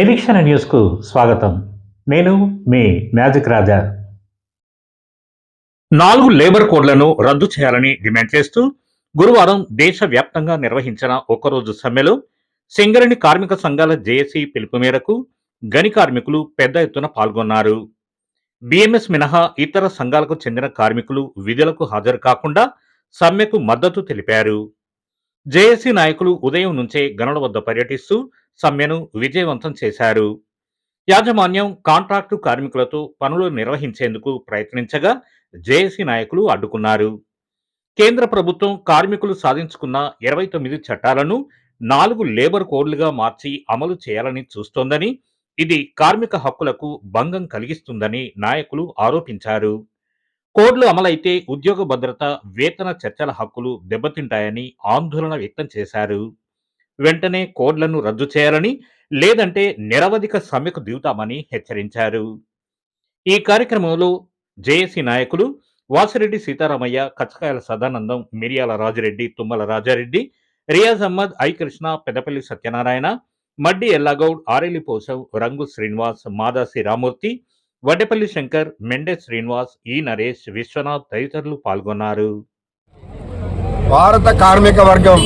నిరీక్షణ న్యూస్కు స్వాగతం. నేను మీ మ్యాజిక్ రాజా. నాలుగు లేబర్ కోడ్లను రద్దు చేయాలని డిమాండ్ చేస్తూ గురువారం దేశవ్యాప్తంగా నిర్వహించిన ఒక్కరోజు సమ్మెలో సింగరేణి కార్మిక సంఘాల జేఏసీ పిలుపు మేరకు గని కార్మికులు పెద్ద ఎత్తున పాల్గొన్నారు. బిఎంఎస్ మినహా ఇతర సంఘాలకు చెందిన కార్మికులు విధులకు హాజరు కాకుండా సమ్మెకు మద్దతు తెలిపారు. జేఏసీ నాయకులు ఉదయం నుంచే గనుల వద్ద పర్యటిస్తూ సమ్మెను విజయవంతం చేశారు. యాజమాన్యం కాంట్రాక్టు కార్మికులతో పనులు నిర్వహించేందుకు ప్రయత్నించగా జేఏసీ నాయకులు అడ్డుకున్నారు. కేంద్ర ప్రభుత్వం కార్మికులు సాధించుకున్న ఇరవై తొమ్మిది చట్టాలను నాలుగు లేబర్ కోడ్లుగా మార్చి అమలు చేయాలని చూస్తోందని ఇది కార్మిక హక్కులకు భంగం కలిగిస్తుందని నాయకులు ఆరోపించారు. కోడ్లు అమలైతే ఉద్యోగ భద్రత వేతన చర్చల హక్కులు దెబ్బతింటాయని ఆందోళన వ్యక్తం చేశారు. వెంటనే కోడ్లను రద్దు చేయాలని లేదంటే నిరవధిక సమ్మెకు దిగుతామని హెచ్చరించారు. ఈ కార్యక్రమంలో జేఏసీ నాయకులు వాసిరెడ్డి సీతారామయ్య కచ్చకాయల సదానందం మిరియాల రాజరెడ్డి తుమ్మల రాజారెడ్డి రియాజ్ అహ్మద్ ఐ కృష్ణ పెద్దపల్లి సత్యనారాయణ మడ్డి ఎల్లాగౌడ్ ఆరెలి పోసం రంగు శ్రీనివాస్ మాదాసి రామూర్తి వడ్డెపల్లి శంకర్ మెండే శ్రీనివాస్ ఈ నరేష్ విశ్వనాథ్ తదితరులు పాల్గొన్నారు. భారత కార్మిక వర్గం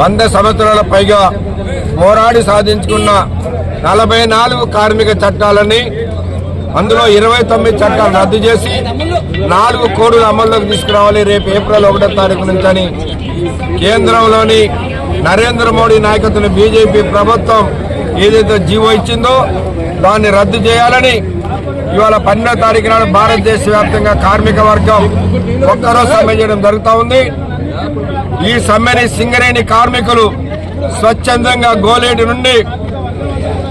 వంద సంవత్సరాల పైగా పోరాడి సాధించుకున్న నలభై నాలుగు కార్మిక చట్టాలని అందులో ఇరవై తొమ్మిది చట్టాలు రద్దు చేసి నాలుగు కోడులు అమల్లోకి తీసుకురావాలి రేపు ఏప్రిల్ ఒకటో తారీఖు నుంచి అని కేంద్రంలోని నరేంద్ర మోడీ నాయకత్వం బీజేపీ ప్రభుత్వం ఏదైతే జీవో ఇచ్చిందో దాన్ని రద్దు చేయాలని ఇవాళ పన్నెండో తారీఖు నాడు భారతదేశ వ్యాప్తంగా కార్మిక వర్గం ఒక్కరోజు సమ్మె చేయడం జరుగుతూ ఉంది. ఈ సమ్మెని సింగరేణి కార్మికులు స్వచ్ఛందంగా గోలేటి నుండి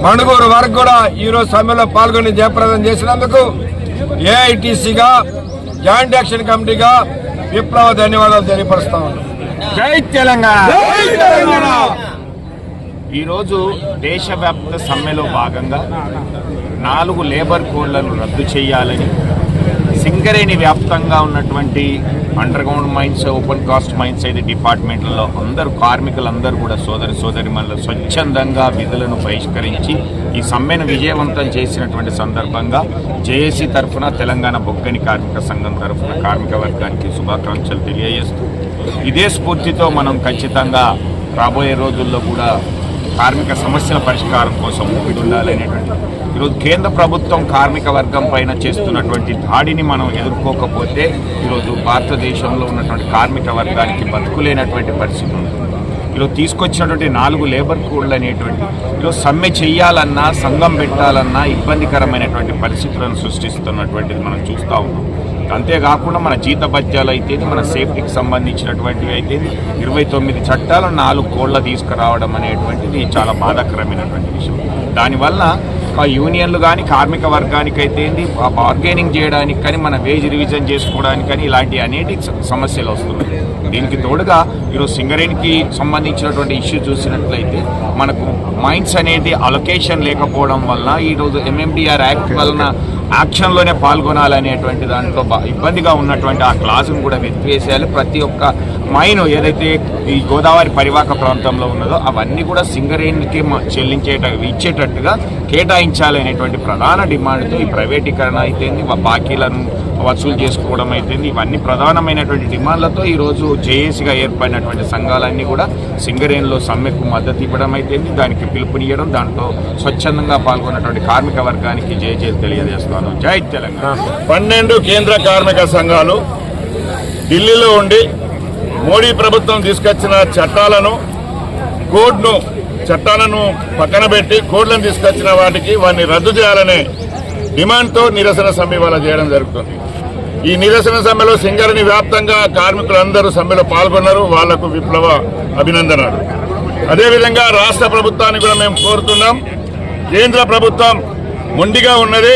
మణుగూరు వరకు కూడా ఈరోజు సమ్మెలో పాల్గొని జయప్రదం చేసినందుకు ఏఐటీసీగా జాయింట్ యాక్షన్ కమిటీగా విప్లవ ధన్యవాదాలు తెలియపరుస్తా ఉన్నాం. జై తెలంగాణ! ఈరోజు దేశవ్యాప్త సమ్మెలో భాగంగా నాలుగు లేబర్ కోడ్లను రద్దు చేయాలని సింగరేణి వ్యాప్తంగా ఉన్నటువంటి underground mines open cast mines అయితే డిపార్ట్మెంట్లలో అందరూ కార్మికులందరూ కూడా సోదరి సోదరి స్వచ్ఛందంగా విధులను బహిష్కరించి ఈ సమ్మెను విజయవంతం చేసినటువంటి సందర్భంగా జేఏసీ తరఫున తెలంగాణ బొగ్గని కార్మిక సంఘం తరఫున కార్మిక వర్గానికి శుభాకాంక్షలు తెలియజేస్తూ ఇదే స్ఫూర్తితో మనం ఖచ్చితంగా రాబోయే రోజుల్లో కూడా కార్మిక సమస్యల పరిష్కారం కోసం ఉండాలనేటువంటి ఈరోజు కేంద్ర ప్రభుత్వం కార్మిక వర్గం పైన చేస్తున్నటువంటి దాడిని మనం ఎదుర్కోకపోతే ఈరోజు భారతదేశంలో ఉన్నటువంటి కార్మిక వర్గానికి బతుకులేనటువంటి పరిస్థితి ఉంటుంది ఈరోజు తీసుకొచ్చినటువంటి నాలుగు లేబర్ కోడ్లు అనేటువంటి ఈరోజు సమ్మె చేయాలన్నా సంఘం పెట్టాలన్నా ఇబ్బందికరమైనటువంటి పరిస్థితులను సృష్టిస్తున్నటువంటిది మనం చూస్తూ ఉన్నాం. అంతేకాకుండా మన జీతభత్యాలు అయితే మన సేఫ్టీకి సంబంధించినటువంటివి అయితే ఇరవై తొమ్మిది చట్టాలు నాలుగు కోళ్ళ తీసుకురావడం అనేటువంటిది చాలా బాధాకరమైనటువంటి విషయం. దానివల్ల యూనియన్లు కానీ కార్మిక వర్గానికి అయితే బార్గెనింగ్ చేయడానికి కానీ మన వేజ్ రివిజన్ చేసుకోవడానికి కానీ ఇలాంటి అనేటి సమస్యలు వస్తున్నాయి. దీనికి తోడుగా ఈరోజు సింగరేణికి సంబంధించినటువంటి ఇష్యూ చూసినట్లయితే మనకు మైన్స్ అనేది అలొకేషన్ లేకపోవడం వల్ల ఈరోజు ఎంఎండిఆర్ యాక్ట్ వలన యాక్షన్లోనే పాల్గొనాలనేటువంటి దాంట్లో ఇబ్బందిగా ఉన్నటువంటి ఆ క్లాసును కూడా వెతివేసేయాలి ప్రతి ఒక్క మైన్ ఏదైతే ఈ గోదావరి పరివాహక ప్రాంతంలో ఉన్నదో అవన్నీ కూడా సింగరేణికి చెల్లించేట ఇచ్చేటట్టుగా కేటాయించాలనేటువంటి ప్రధాన డిమాండ్తో ఈ ప్రైవేటీకరణ అయితేంది బాకీలను వసూలు చేసుకోవడం అయితేంది ఇవన్నీ ప్రధానమైనటువంటి డిమాండ్లతో ఈరోజు జేఏసీగా ఏర్పడినటువంటి సంఘాలన్నీ కూడా సింగరేణిలో సమ్మెకు మద్దతు ఇవ్వడం అయితేంది దానికి పిలుపునియడం దాంట్లో స్వచ్ఛందంగా పాల్గొన్నటువంటి కార్మిక వర్గానికి జయ జయ తెలియజేస్తాను. జై తెలంగాణ. పన్నెండు కేంద్ర కార్మిక సంఘాలు ఢిల్లీలో ఉండి మోడీ ప్రభుత్వం తీసుకొచ్చిన చట్టాలను కోడ్ను చట్టాలను పక్కన పెట్టి కోడ్లను తీసుకొచ్చిన వాటికి వారిని రద్దు చేయాలనే డిమాండ్తో నిరసన సమ్మె ఇవాళ చేయడం జరుగుతుంది. ఈ నిరసన సమ్మెలో సింగరణి వ్యాప్తంగా కార్మికులందరూ సమ్మెలో పాల్గొన్నారు. వాళ్ళకు విప్లవ అభినందనలు. అదేవిధంగా రాష్ట్ర ప్రభుత్వాన్ని కూడా మేము కోరుతున్నాం. కేంద్ర ప్రభుత్వం మొండిగా ఉన్నది.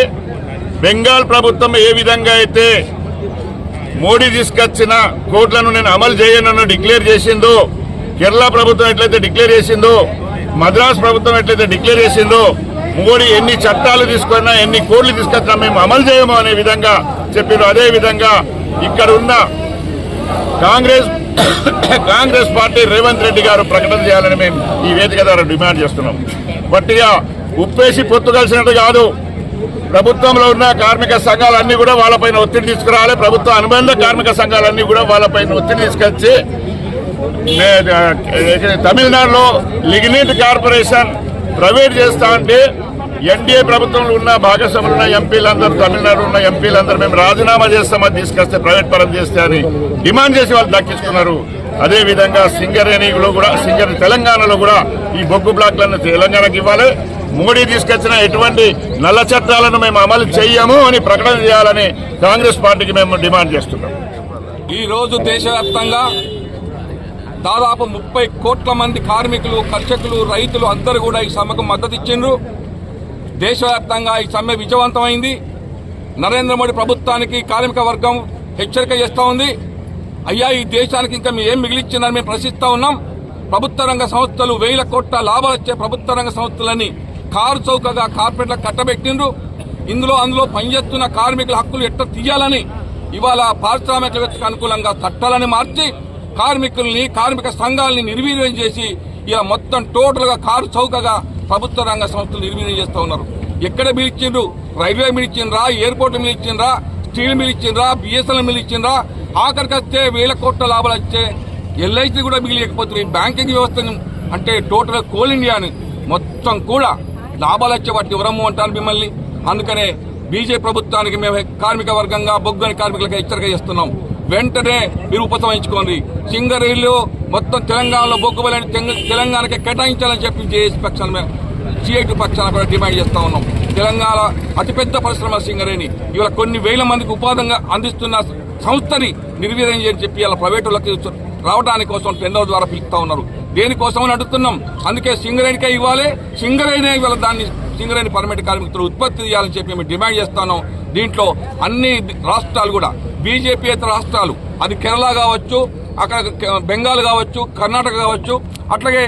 బెంగాల్ ప్రభుత్వం ఏ విధంగా అయితే మోడీ తీసుకొచ్చిన కోట్లను నేను అమలు చేయను డిక్లేర్ చేసిందో కేరళ ప్రభుత్వం ఎట్లయితే డిక్లేర్ చేసిందో మద్రాస్ ప్రభుత్వం ఎట్లయితే డిక్లేర్ చేసిందో మోడీ ఎన్ని చట్టాలు తీసుకున్నా ఎన్ని కోడ్లు తీసుకొచ్చినా మేము అమలు చేయము అనే విధంగా చెప్పారు అదే విధంగా ఇక్కడ ఉన్న కాంగ్రెస్ కాంగ్రెస్ పార్టీ రేవంత్ రెడ్డి గారు ప్రకటన చేయాలని మేము ఈ వేదిక ద్వారా డిమాండ్ చేస్తున్నాం. బట్టిగా ఉప్పేసి పొత్తు కలిసినట్టు కాదు. ప్రభుత్వంలో ఉన్న కార్మిక సంఘాలన్నీ కూడా వాళ్ళపైన ఒత్తిడి తీసుకురావాలి. ప్రభుత్వ అనుబంధ కార్మిక సంఘాలన్నీ కూడా వాళ్ళపైన ఒత్తిడి తీసుకొచ్చి తమిళనాడులో లిగ్నిట్ కార్పొరేషన్ ప్రైవేట్ చేస్తా అంటే ఎన్డీఏ ప్రభుత్వంలో ఉన్న భాగస్వాములు ఉన్న ఎంపీలందరూ తమిళనాడు ఉన్న ఎంపీలందరూ మేము రాజీనామా చేస్తామని తీసుకొస్తే ప్రైవేట్ పరం చేస్తే అని డిమాండ్ చేసి వాళ్ళు దక్కించుకున్నారు. అదేవిధంగా సింగరేణిలో కూడా సింగర్ తెలంగాణలో కూడా ఈ బొగ్గు బ్లాక్లను తెలంగాణకు ఇవ్వాలి. మోడీ తీసుకొచ్చిన ఎటువంటి నల్ల చట్టాలను మేము అమలు చేయము అని ప్రకటన చేయాలని కాంగ్రెస్ పార్టీకి మేము డిమాండ్ చేస్తున్నాం. ఈరోజు దేశవ్యాప్తంగా దాదాపు ముప్పై కోట్ల మంది కార్మికులు కర్షకులు రైతులు అందరూ కూడా ఈ సమ్మెకు మద్దతు ఇచ్చిండ్రు దేశవ్యాప్తంగా ఈ సమ్మె విజయవంతమైంది. నరేంద్ర మోడీ ప్రభుత్వానికి కార్మిక వర్గం హెచ్చరిక చేస్తూ ఉంది. అయ్యా ఈ దేశానికి ఇంకా మేము ఏం మిగిలిచ్చిందని మేము ప్రశ్నిస్తా ఉన్నాం. ప్రభుత్వ రంగ సంస్థలు వేల కోట్ల లాభాలు వచ్చే ప్రభుత్వ రంగ సంస్థలని కారు చౌకగా కార్పొరేట్లకు కట్టబెట్టిండ్రు. ఇందులో అందులో పనిచేస్తున్న కార్మికుల హక్కులు ఎట్ట తీయాలని ఇవాళ పారిశ్రామికవేత్తకు అనుకూలంగా చట్టాలని మార్చి కార్మికుల్ని కార్మిక సంఘాలని నిర్వీర్యం చేసి ఇలా మొత్తం టోటల్గా కారు చౌకగా ప్రభుత్వ రంగ సంస్థలు నిర్వీర్యం చేస్తూ ఉన్నారు. ఎక్కడ మిలిచిండ్రు రైల్వే మిలిచిండ్రా ఎయిర్పోర్ట్ మిలిచిండ్రా స్టీల్ మిలిచిండ్రా బిఎస్ఎన్ఎల్ మిలిచిండ్రా ఆఖరికి వస్తే వేల కోట్ల లాభాలు వచ్చే ఎల్ఐసి కూడా మిగిలిపోతున్నాయి బ్యాంకింగ్ వ్యవస్థను అంటే టోటల్ కోల్ ఇండియాని మొత్తం కూడా లాభాలు వచ్చే వాటిని ఎవరమ్ము అంటారు మిమ్మల్ని. అందుకనే బీజేపీ ప్రభుత్వానికి మేము కార్మిక వర్గంగా బొగ్గని కార్మికులకు హెచ్చరిక చేస్తున్నాం. వెంటనే మీరు ఉపసంహరించుకోండి. సింగరేళ్ళు మొత్తం తెలంగాణలో బొగ్గుబలని తెలంగాణకి కేటాయించాలని చెప్పి జేఏసీ పక్షాన మేము సిఐటి పక్షాన కూడా డిమాండ్ చేస్తా ఉన్నాం. తెలంగాణ అతిపెద్ద పరిశ్రమ సింగరేణి. ఇవాళ కొన్ని వేల మందికి ఉపాధంగా అందిస్తున్న సంస్థని నిర్వీర్యం చేయని చెప్పి ఇలా ప్రైవేటులకు రావడానికి కోసం టెండర్ ద్వారా పిలుస్తా ఉన్నారు. దేనికోసం అని అడుగుతున్నాం? అందుకే సింగరేణికే ఇవ్వాలి. సింగరేణి ఇవాళ దాన్ని సింగరేణి పర్మనెంట్ కార్మికులు ఉత్పత్తి చేయాలని చెప్పి మేము డిమాండ్ చేస్తాను. దీంట్లో అన్ని రాష్ట్రాలు కూడా బీజేపీ రాష్ట్రాలు అది కేరళ కావచ్చు అక్కడ బెంగాల్ కావచ్చు కర్ణాటక కావచ్చు అట్లాగే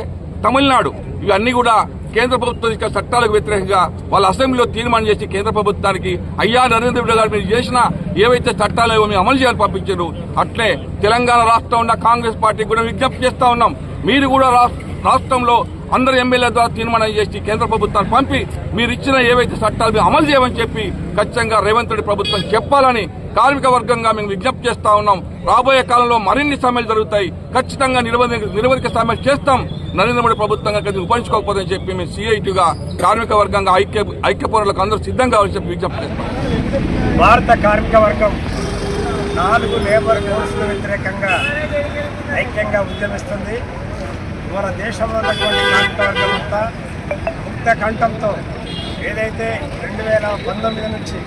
తమిళనాడు ఇవన్నీ కూడా కేంద్ర ప్రభుత్వం ఇచ్చిన చట్టాలకు వ్యతిరేకంగా వాళ్ళ అసెంబ్లీలో తీర్మానం చేసి కేంద్ర ప్రభుత్వానికి అయ్యా నరేంద్ర మోడీ గారు మీరు చేసిన ఏవైతే చట్టాలు మేము అమలు చేయాలని పంపించారు అట్లే తెలంగాణ రాష్ట్రం ఉన్న కాంగ్రెస్ పార్టీకి కూడా విజ్ఞప్తి చేస్తా ఉన్నాం. మీరు కూడా రాష్ట్రంలో అందరు ఎమ్మెల్యే ద్వారా తీర్మానం చేసి కేంద్ర ప్రభుత్వాన్ని పంపి మీరు ఇచ్చిన ఏవైతే చట్టాలు అమలు చేయమని చెప్పి ఖచ్చితంగా రేవంత్ రెడ్డి ప్రభుత్వం చెప్పాలని కార్మిక వర్గంగా మేము విజ్ఞప్తి చేస్తా ఉన్నాం. రాబోయే కాలంలో మరిన్ని సమ్మెలు జరుగుతాయి. ఖచ్చితంగా నిరవధిక నిరవధిక సమ్మెలు చేస్తాం. నరేంద్ర మోడీ ప్రభుత్వంగా కలిసి ఉపయోగించుకోకపోతే చెప్పి మేము సిఐటిగా కార్మిక వర్గంగా ఐక్య ఐక్య పౌరులకు అందరూ సిద్ధంగా కావాలని చెప్పి విజ్ఞప్తి చేస్తాం. భారత కార్మిక వర్గం నాలుగు లేబర్ కోర్సుల వ్యతిరేకంగా ఐక్యంగా ఉద్యమిస్తుంది. మన దేశంలో ఉన్నటువంటి కార్మిక వర్గం అంతా ముక్త కంఠంతో ఏదైతే రెండు వేల పంతొమ్మిది నుంచి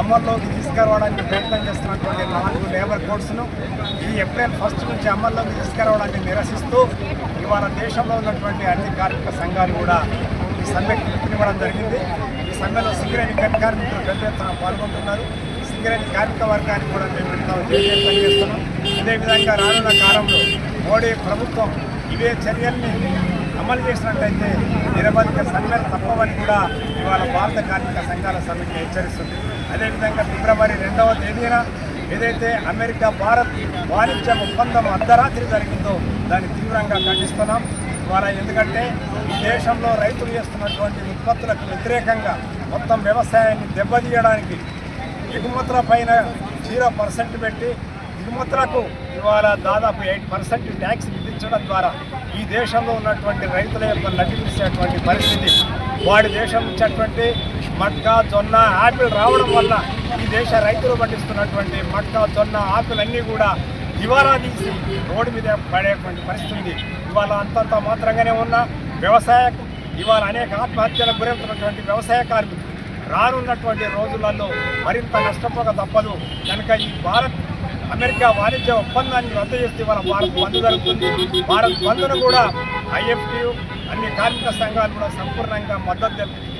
అమల్లోకి తీసుకురావడానికి ప్రయత్నం చేస్తున్నటువంటి నాలుగు లేబర్ కోడ్స్ను ఈ ఏప్రిల్ ఫస్ట్ నుంచి అమల్లోకి తీసుకురావడానికి నిరసిస్తూ ఇవాళ దేశంలో ఉన్నటువంటి అన్ని కార్మిక సంఘాలు కూడా ఈ సమ్మెకు పిలుపునివ్వడం జరిగింది. ఈ సమ్మెలో సింగరేణి కార్మికులు పెద్ద ఎత్తున పాల్గొంటున్నారు. సింగరేణి కార్మిక వర్గానికి కూడా మేము ఎంతో చేస్తున్నాం అదేవిధంగా రానున్న కాలంలో మోడీ ప్రభుత్వం ఇవే చర్యల్ని అమలు చేసినట్లయితే నిరవధిక సమ్మెలు తప్పవని కూడా ఇవాళ భారత కార్మిక సంఘాల సమితి హెచ్చరిస్తుంది. అదేవిధంగా ఫిబ్రవరి రెండవ తేదీన ఏదైతే అమెరికా భారత్ వాణిజ్య ఒప్పందం అర్ధరాత్రి జరిగిందో దాన్ని తీవ్రంగా ఖండిస్తున్నాం. ద్వారా ఎందుకంటే ఈ దేశంలో రైతులు చేస్తున్నటువంటి ఉత్పత్తులకు వ్యతిరేకంగా మొత్తం వ్యవసాయాన్ని దెబ్బతీయడానికి దిగుమతుల పైన జీరో పర్సెంట్ పెట్టి దిగుమతులకు ఇవాళ దాదాపు ఎయిట్ పర్సెంట్ ట్యాక్స్ విధించడం ద్వారా ఈ దేశంలో ఉన్నటువంటి రైతుల యొక్క నటించేటువంటి పరిస్థితి వాడి దేశం ఇచ్చేటువంటి మట్కా జొన్న ఆపిల్ రావడం వల్ల ఈ దేశ రైతులు పండిస్తున్నటువంటి మట్కా జొన్న ఆపిల్ అన్నీ కూడా దివాలా తీసి రోడ్డు మీద పడేటువంటి పరిస్థితి. ఉంది ఇవాళ అంతంత మాత్రంగానే ఉన్న వ్యవసాయ ఇవాళ అనేక ఆత్మహత్యలకు గురవుతున్నటువంటి వ్యవసాయ కార్మికులు రానున్నటువంటి రోజులలో మరింత నష్టపోక తప్పదు. కనుక ఈ భారత్ అమెరికా వాణిజ్య ఒప్పందాన్ని రద్దు చేస్తే మన భారత్ బంద్ జరుగుతుంది. భారత్ బంద్ను కూడా ఐఎఫ్టీయు అన్ని కార్మిక సంఘాలు కూడా సంపూర్ణంగా మద్దతు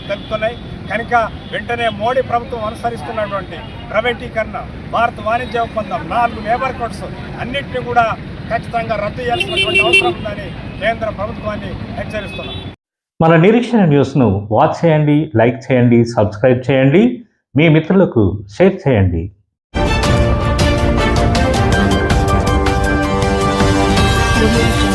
తెలుపుతున్నాయి. కనుక వెంటనే మోడీ ప్రభుత్వం అనుసరిస్తున్నటువంటి ప్రైవేటీకరణ భారత వాణిజ్య ఒప్పందం నాలుగు లేబర్ కోడ్స్ అన్నింటినీ కూడా ఖచ్చితంగా రద్దు చేయాల్సినటువంటి అవసరం ఉందని కేంద్ర ప్రభుత్వాన్ని హెచ్చరిస్తున్నాం. మన నిరీక్షణ న్యూస్ను వాచ్ చేయండి లైక్ చేయండి సబ్స్క్రైబ్ చేయండి. మీ మిత్రులకు షేర్ చేయండి. removed.